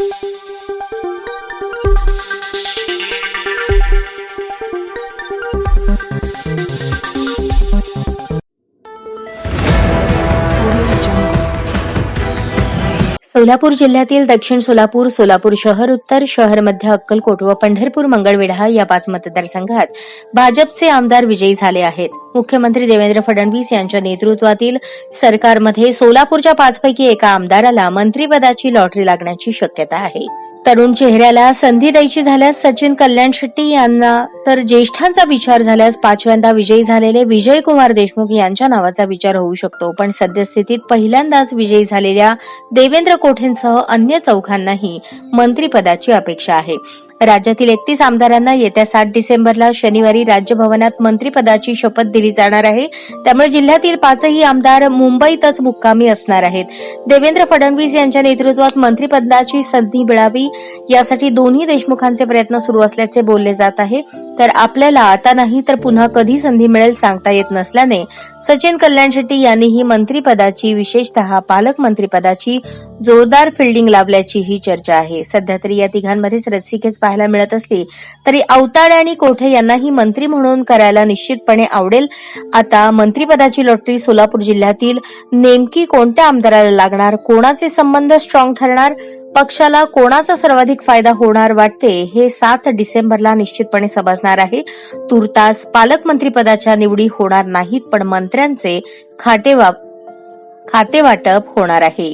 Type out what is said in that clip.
thank you Solapur जिल्ह्यातील दक्षिण सोलापूर सोलापूर शहर उत्तर शहर मध्य अक्कलकोट व पंढरपूर मंगळवेढा या पाच मतदारसंघात भाजपचे आमदार विजयी झाले आहेत. मुख्यमंत्री देवेंद्र फडणवीस यांच्या नेतृत्वातील सरकारमध्ये सोलापूरच्या पाचपैकी एका आमदाराला मंत्रिपदाची लॉटरी लागण्याची शक्यता आहे. तरुण चेहऱ्याला संधी द्यायची झाल्यास सचिन कल्याण शेट्टी यांना तर ज्येष्ठांचा विचार झाल्यास पाचव्यांदा विजयी झालेले विजय कुमार देशमुख यांच्या नावाचा विचार होऊ शकतो. पण सद्यस्थितीत पहिल्यांदाच विजयी झालेल्या देवेंद्र कोठेंसह अन्य चौघांनाही मंत्रिपदाची अपेक्षा आहे. राज्यातील एकतीस आमदारांना येत्या सात डिसेंबरला शनिवारी राज्यभवनात मंत्रिपदाची शपथ दिली जाणार आहे. त्यामुळे जिल्ह्यातील पाचही आमदार मुंबईतच मुक्कामी असणार आहेत. देवेंद्र फडणवीस यांच्या नेतृत्वात मंत्रिपदाची संधी मिळावी यासाठी दोन्ही देशमुखांचे प्रयत्न सुरू असल्याचे बोलले जात आहे. तर आपल्याला आता नाही तर पुन्हा कधी संधी मिळेल सांगता येत नसल्याने सचिन कल्याण शेट्टी यांनीही मंत्रिपदाची विशेषतः पालकमंत्रीपदाची जोरदार फिल्डिंग लावल्याचीही चर्चा आहे. सध्या तरी या तिघांमध्येच रस्सीखेच पाहायला मिळत असली तरी अवताडे आणि कोठे यांनाही मंत्री म्हणून करायला निश्चितपणे आवडेल. आता मंत्रीपदाची लॉटरी सोलापूर जिल्ह्यातील नेमकी कोणत्या आमदाराला लागणार कोणाचे संबंध स्ट्रॉंग ठरणार पक्षाला कोणाचा सर्वाधिक फायदा होणार वाटते हे सात डिसेंबरला निश्चितपणे समजणार आहे. तुर्तास पालकमंत्रीपदाच्या निवडी होणार नाहीत पण मंत्र्यांचे खातेवाटप होणार आहे.